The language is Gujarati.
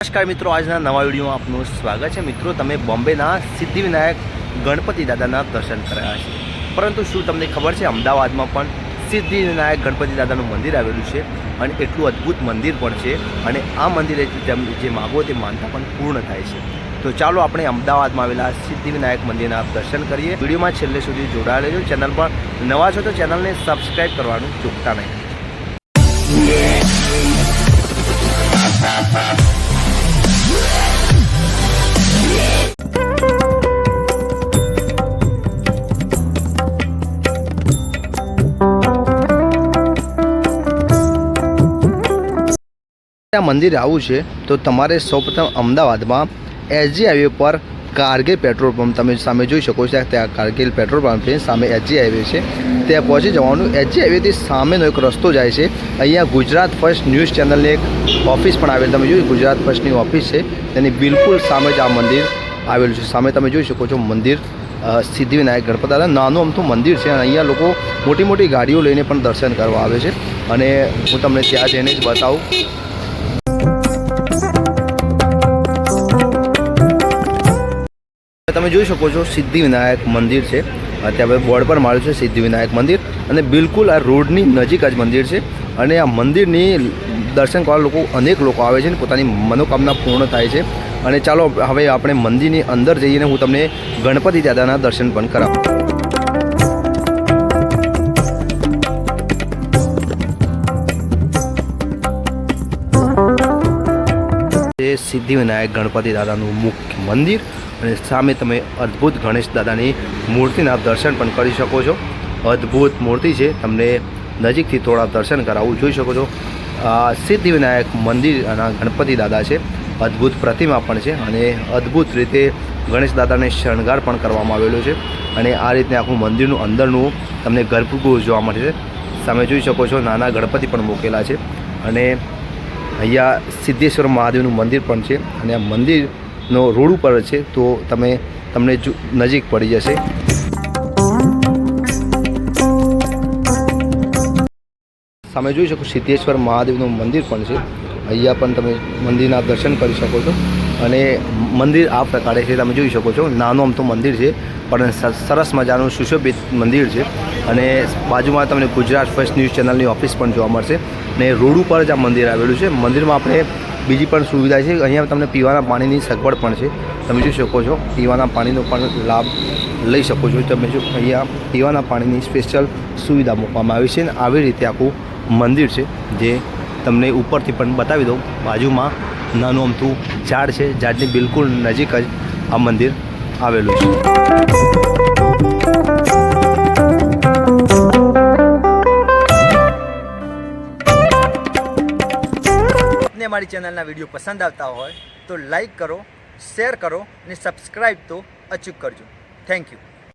નમસ્કાર મિત્રો, આજના નવા વિડીયોમાં આપનું સ્વાગત છે. મિત્રો, તમે બોમ્બેના સિદ્ધિવિનાયક ગણપતિ દાદાના દર્શન કર્યા છે પરંતુ શું તમને ખબર છે? અમદાવાદમાં પણ સિદ્ધિવિનાયક ગણપતિ દાદાનું મંદિર આવેલું છે અને એટલું અદ્ભુત મંદિર પણ છે અને આ મંદિરે તેમ જે માગો તે માનતા પણ પૂર્ણ થાય છે. તો ચાલો આપણે અમદાવાદમાં આવેલા સિદ્ધિવિનાયક મંદિરના દર્શન કરીએ. વિડીયોમાં છેલ્લે સુધી જોડાયેલો ચેનલ પર નવા છો તો ચેનલને સબસ્ક્રાઈબ કરવાનું ચૂકતા નહીં. આ મંદિર આવું છે, તો તમારે સૌપ્રથમ અમદાવાદમાં એસજી હાઈવે પર કારગિલ પેટ્રોલ પંપ તમે સામે જોઈ શકો છો, ત્યાં કારગિલ પેટ્રોલ પંપ છે સામે એસજી હાઈવે છે. ત્યાં પહોંચી જવાનું, એસજી હાઈવેથી સામેનો એક રસ્તો જાય છે. અહીંયા ગુજરાત ફર્સ્ટ ન્યૂઝ ચેનલની એક ઓફિસ પણ આવેલી, તમે જોયું ગુજરાત ફર્સ્ટની ઓફિસ છે, તેની બિલકુલ સામે જ આ મંદિર આવેલું છે. સામે તમે જોઈ શકો છો મંદિર સિદ્ધિવિનાયક ગણપત નાનું અમથું મંદિર છે અને અહીંયા લોકો મોટી મોટી ગાડીઓ લઈને પણ દર્શન કરવા આવે છે. અને હું તમને ત્યાં જઈને જ બતાવું તમે જોઈ શકો છો સિદ્ધિવિનાયક મંદિર છે. અત્યારે બોર્ડ પર માર્યું છે સિદ્ધિવિનાયક મંદિર. અને બિલકુલ આ રોડની નજીક જ મંદિર છે. અને આ મંદિરની દર્શન કરવા લોકો અનેક લોકો આવે છે અને પોતાની મનોકામના પૂર્ણ થાય છે. અને ચાલો હવે આપણે મંદિરની અંદર જઈને હું તમને ગણપતિ દાદાના દર્શન પણ કરાવું. સિદ્ધિવિનાયક ગણપતિ દાદાનું મુખ્ય મંદિર અને સામે તમે અદ્ભુત ગણેશ દાદાની મૂર્તિના દર્શન પણ કરી શકો છો. અદ્ભુત મૂર્તિ છે. તમને નજીકથી થોડા દર્શન કરાવવું જોઈ શકો છો. આ સિદ્ધિવિનાયક મંદિર અને ગણપતિ દાદા છે. અદ્ભુત પ્રતિમા પણ છે અને અદ્ભુત રીતે ગણેશ દાદાને શણગાર પણ કરવામાં આવેલો છે. અને આ રીતે આખું મંદિરનું અંદરનું તમને ગર્ભગૃહ જોવા મળે છે. સામે જોઈ શકો છો નાના ગણપતિ પણ મૂકેલા છે. અને અહીંયા સિદ્ધેશ્વર મહાદેવનું મંદિર પણ છે. અને આ મંદિરનો રોડ ઉપર છે, તો તમે તમને નજીક પડી જશે. સામે જોઈ શકો સિદ્ધેશ્વર મહાદેવનું મંદિર પણ છે. અહીંયા પણ તમે મંદિરના દર્શન કરી શકો છો. અને મંદિર આ પ્રકારે છે, તમે જોઈ શકો છો. નાનું આમ તો મંદિર છે, પણ સરસ મજાનું સુશોભિત મંદિર છે. અને બાજુમાં તમને ગુજરાત ફર્સ્ટ ન્યૂઝ ચેનલની ઓફિસ પણ જોવા મળશે. ને રોડ ઉપર જ આ મંદિર આવેલું છે. મંદિરમાં આપણે બીજી પણ સુવિધા છે, અહીંયા તમને પીવાના પાણીની સગવડ પણ છે. તમે જોઈ શકો છો, પીવાના પાણીનો પણ લાભ લઈ શકો છો. તમે જો અહીંયા પીવાના પાણીની સ્પેશિયલ સુવિધા મૂકવામાં આવી છે અને આવી રીતે આખું મંદિર છે, જે તમને ઉપરથી પણ બતાવી દઉં. બાજુમાં નાનું અમથું ઝાડ છે, ઝાડની બિલકુલ નજીક જ આ મંદિર આવેલું છે. આપને મારી ચેનલના વીડિયો પસંદ આવતા હોય તો લાઈક કરો, શેર કરો અને સબસ્ક્રાઈબ તો અચૂક કરજો. Thank you